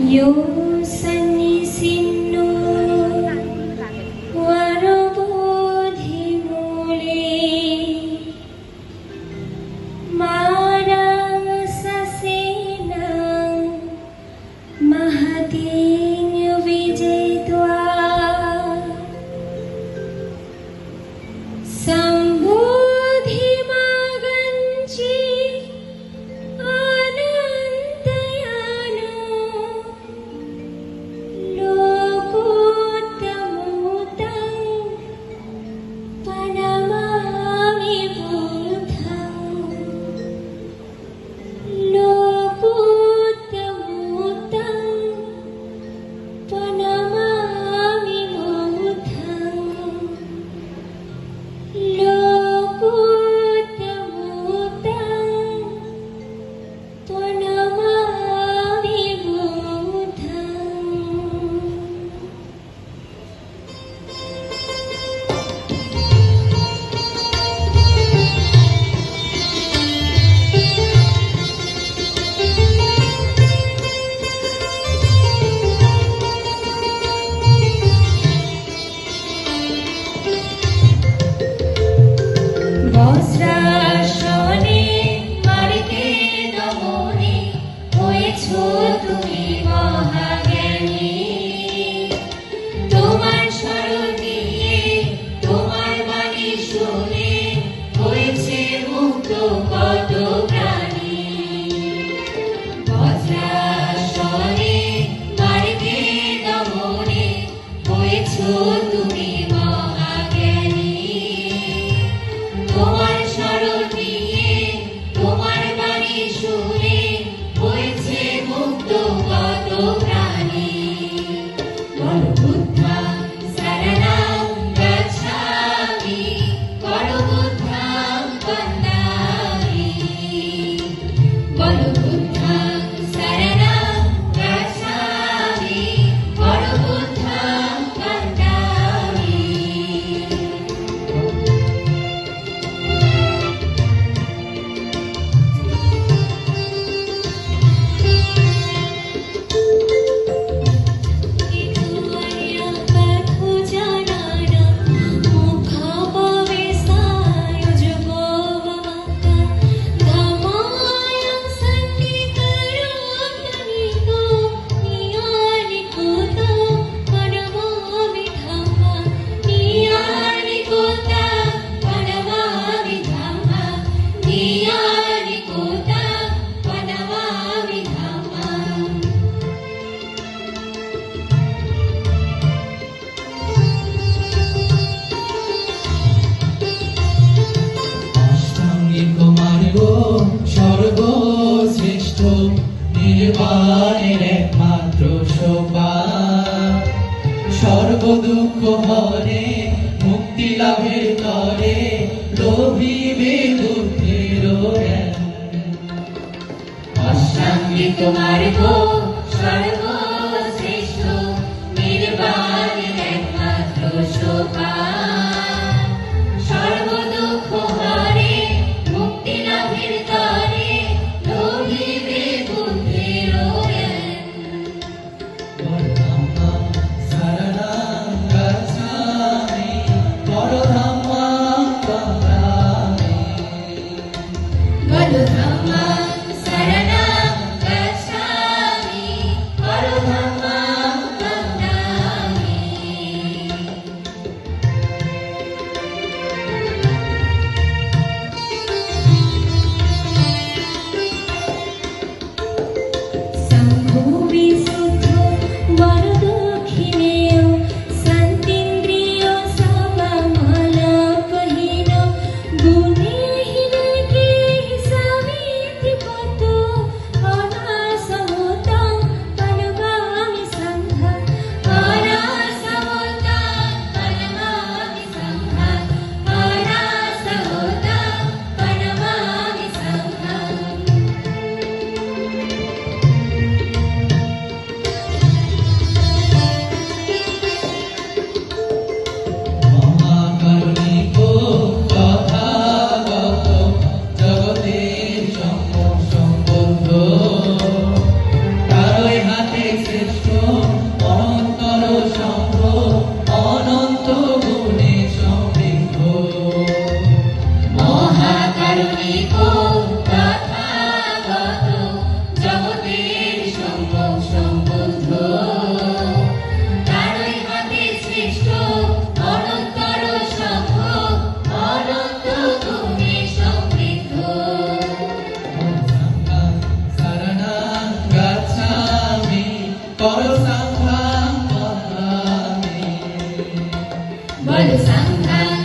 यो सनिसिन् সর্ব দুঃখ হরে মুক্তি লাভের তরে লোভিবে দুঃখের অসঙ্গী তোমার গো সর্ব 散开